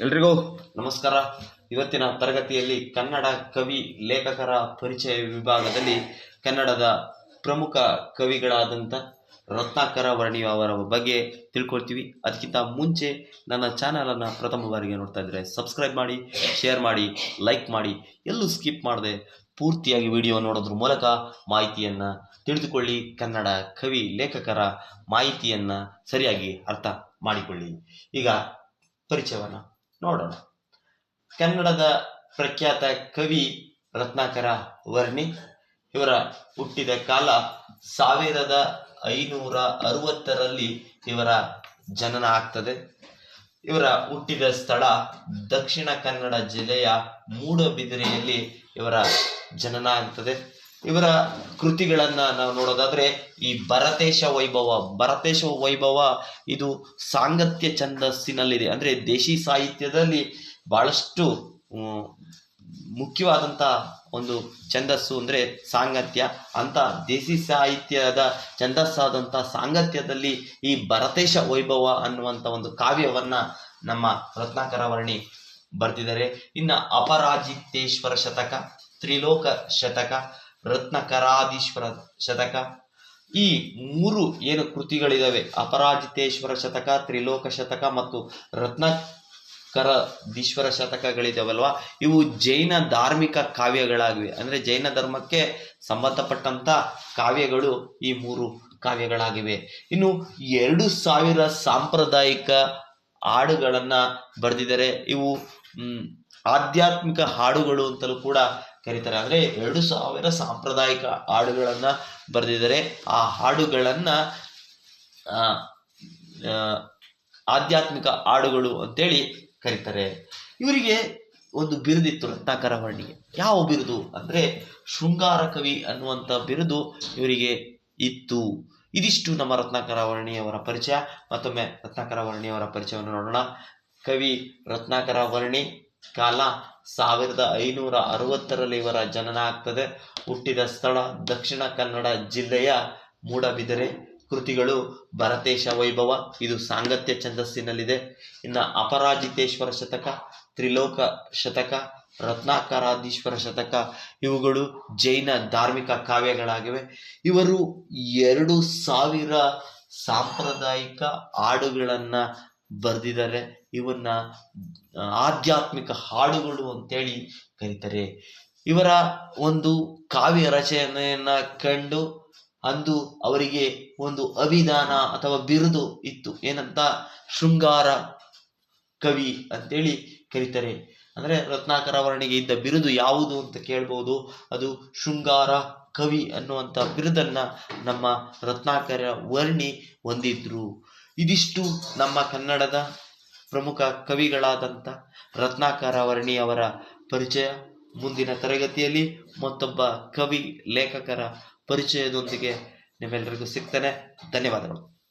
ಎಲ್ರಿಗೂ ನಮಸ್ಕಾರ. ಇವತ್ತಿನ ತರಗತಿಯಲ್ಲಿ ಕನ್ನಡ ಕವಿ ಲೇಖಕರ ಪರಿಚಯ ವಿಭಾಗದಲ್ಲಿ ಕನ್ನಡದ ಪ್ರಮುಖ ಕವಿಗಳಾದಂಥ ರತ್ನಾಕರ ವರ್ಣಿ ಅವರ ಬಗ್ಗೆ ತಿಳ್ಕೊಳ್ತೀವಿ. ಅದಕ್ಕಿಂತ ಮುಂಚೆ ನನ್ನ ಚಾನಲನ್ನು ಪ್ರಥಮ ಬಾರಿಗೆ ನೋಡ್ತಾ ಇದ್ದರೆ ಸಬ್ಸ್ಕ್ರೈಬ್ ಮಾಡಿ ಶೇರ್ ಮಾಡಿ ಲೈಕ್ ಮಾಡಿ, ಎಲ್ಲೂ ಸ್ಕಿಪ್ ಮಾಡದೆ ಪೂರ್ತಿಯಾಗಿ ವಿಡಿಯೋ ನೋಡೋದ್ರ ಮೂಲಕ ಮಾಹಿತಿಯನ್ನು ತಿಳಿದುಕೊಳ್ಳಿ, ಕನ್ನಡ ಕವಿ ಲೇಖಕರ ಮಾಹಿತಿಯನ್ನು ಸರಿಯಾಗಿ ಅರ್ಥ ಮಾಡಿಕೊಳ್ಳಿ. ಈಗ ಪರಿಚಯವನ್ನು. ನೋಡೋಣ. ಕನ್ನಡದ ಪ್ರಖ್ಯಾತ ಕವಿ ರತ್ನಾಕರ ವರ್ಣಿ ಇವರ ಹುಟ್ಟಿದ ಕಾಲ ಸಾವಿರದ ಐನೂರ ಅರವತ್ತರಲ್ಲಿ ಇವರ ಜನನ ಆಗ್ತದೆ. ಇವರ ಹುಟ್ಟಿದ ಸ್ಥಳ ದಕ್ಷಿಣ ಕನ್ನಡ ಜಿಲ್ಲೆಯ ಮೂಡಬಿದಿರೆಯಲ್ಲಿ ಇವರ ಜನನ ಆಗ್ತದೆ. ಇವರ ಕೃತಿಗಳನ್ನ ನಾವು ನೋಡೋದಾದ್ರೆ ಈ ಭರತೇಶ ವೈಭವ. ಭರತೇಶ ವೈಭವ ಇದು ಸಾಂಗತ್ಯ ಛಂದಸ್ಸಿನಲ್ಲಿದೆ. ಅಂದ್ರೆ ದೇಶಿ ಸಾಹಿತ್ಯದಲ್ಲಿ ಬಹಳಷ್ಟು ಮುಖ್ಯವಾದಂತ ಒಂದು ಛಂದಸ್ಸು ಅಂದರೆ ಸಾಂಗತ್ಯ. ಅಂತ ದೇಸಿ ಸಾಹಿತ್ಯದ ಛಂದಸ್ಸಾದಂಥ ಸಾಂಗತ್ಯದಲ್ಲಿ ಈ ಭರತೇಶ ವೈಭವ ಅನ್ನುವಂಥ ಒಂದು ಕಾವ್ಯವನ್ನ ನಮ್ಮ ರತ್ನಾಕರ ವರ್ಣಿ ಬರೆದಿದ್ದಾರೆ. ಇನ್ನು ಅಪರಾಜಿತೇಶ್ವರ ಶತಕ, ತ್ರಿಲೋಕ ಶತಕ ರತ್ನಕರಾದೀಶ್ವರ ಶತಕ. ಈ ಮೂರು ಏನು ಕೃತಿಗಳಿದಾವೆ? ಅಪರಾಜಿತೇಶ್ವರ ಶತಕ, ತ್ರಿಲೋಕ ಶತಕ ಮತ್ತು ರತ್ನಕರದೀಶ್ವರ ಶತಕಗಳಿದಾವಲ್ವಾ? ಇವು ಜೈನ ಧಾರ್ಮಿಕ ಕಾವ್ಯಗಳಾಗಿವೆ. ಅಂದ್ರೆ ಜೈನ ಧರ್ಮಕ್ಕೆ ಸಂಬಂಧಪಟ್ಟಂಥ ಕಾವ್ಯಗಳು ಈ ಮೂರು ಕಾವ್ಯಗಳಾಗಿವೆ. ಇನ್ನು ಎರಡು ಸಾವಿರ ಸಾಂಪ್ರದಾಯಿಕ ಹಾಡುಗಳನ್ನು ಬರೆದಿದ್ದಾರೆ. ಇವು ಆಧ್ಯಾತ್ಮಿಕ ಹಾಡುಗಳು ಅಂತಲೂ ಕೂಡ ಕರೀತಾರೆ. ಅಂದ್ರೆ ಎರಡು ಸಾವಿರ ಸಾಂಪ್ರದಾಯಿಕ ಹಾಡುಗಳನ್ನ ಬರೆದಿದ್ದಾರೆ. ಆ ಹಾಡುಗಳನ್ನ ಆಧ್ಯಾತ್ಮಿಕ ಹಾಡುಗಳು ಅಂತೇಳಿ ಕರೀತಾರೆ. ಇವರಿಗೆ ಒಂದು ಬಿರುದಿತ್ತು ರತ್ನಾಕರ ವರ್ಣಿಗೆ ಯಾವ ಬಿರುದು ಅಂದ್ರೆ ಶೃಂಗಾರ ಕವಿ ಅನ್ನುವಂಥ ಬಿರುದು ಇವರಿಗೆ ಇತ್ತು. ಇದಿಷ್ಟು ನಮ್ಮ ರತ್ನಾಕರ ವರ್ಣಿಯವರ ಪರಿಚಯ. ಮತ್ತೊಮ್ಮೆ ರತ್ನಾಕರ ವರ್ಣಿಯವರ ಪರಿಚಯವನ್ನು ನೋಡೋಣ. ಕವಿ ರತ್ನಾಕರ ವರ್ಣಿ ಕಾಲ ಸಾವಿರದ ಐನೂರ ಅರವತ್ತರಲ್ಲಿ ಇವರ ಜನನ ಆಗ್ತದೆ. ಹುಟ್ಟಿದ ಸ್ಥಳ ದಕ್ಷಿಣ ಕನ್ನಡ ಜಿಲ್ಲೆಯ ಮೂಡಬಿದರೆ. ಕೃತಿಗಳು ಭರತೇಶ ವೈಭವ, ಇದು ಸಾಂಗತ್ಯ ಛಂದಸ್ಸಿನಲ್ಲಿದೆ. ಇನ್ನು ಅಪರಾಜಿತೇಶ್ವರ ಶತಕ, ತ್ರಿಲೋಕ ಶತಕ ರತ್ನಾಕರಾದೀಶ್ವರ ಶತಕ, ಇವುಗಳು ಜೈನ ಧಾರ್ಮಿಕ ಕಾವ್ಯಗಳಾಗಿವೆ. ಇವರು ಎರಡು ಸಾವಿರ ಸಾಂಪ್ರದಾಯಿಕ ಹಾಡುಗಳನ್ನ ಬರೆದಿದ್ದಾರೆ. ಇವನ್ನ ಆಧ್ಯಾತ್ಮಿಕ ಹಾಡುಗಳು ಅಂತೇಳಿ ಕರೀತಾರೆ. ಇವರ ಒಂದು ಕಾವ್ಯ ರಚನೆಯನ್ನ ಕಂಡು ಅಂದು ಅವರಿಗೆ ಒಂದು ಅಭಿದಾನ ಅಥವಾ ಬಿರುದು ಇತ್ತು. ಏನಂತ? ಶೃಂಗಾರ ಕವಿ ಅಂತೇಳಿ ಕರೀತಾರೆ. ಅಂದ್ರೆ ರತ್ನಾಕರ ವರ್ಣಿಗೆ ಇದ್ದ ಬಿರುದು ಯಾವುದು ಅಂತ ಕೇಳ್ಬೋದು. ಅದು ಶೃಂಗಾರ ಕವಿ ಅನ್ನುವಂಥ ಬಿರುದನ್ನ ನಮ್ಮ ರತ್ನಾಕರ ವರ್ಣಿ ಹೊಂದಿದ್ರು. ಇದಿಷ್ಟು ನಮ್ಮ ಕನ್ನಡದ ಪ್ರಮುಖ ಕವಿಗಳಾದಂಥ ರತ್ನಾಕರ ವರ್ಣಿ ಅವರ ಪರಿಚಯ. ಮುಂದಿನ ತರಗತಿಯಲ್ಲಿ ಮತ್ತೊಬ್ಬ ಕವಿ ಲೇಖಕರ ಪರಿಚಯದೊಂದಿಗೆ ನಿಮ್ಮೆಲ್ಲರಿಗೂ ಸಿಗ್ತಾನೆ. ಧನ್ಯವಾದಗಳು.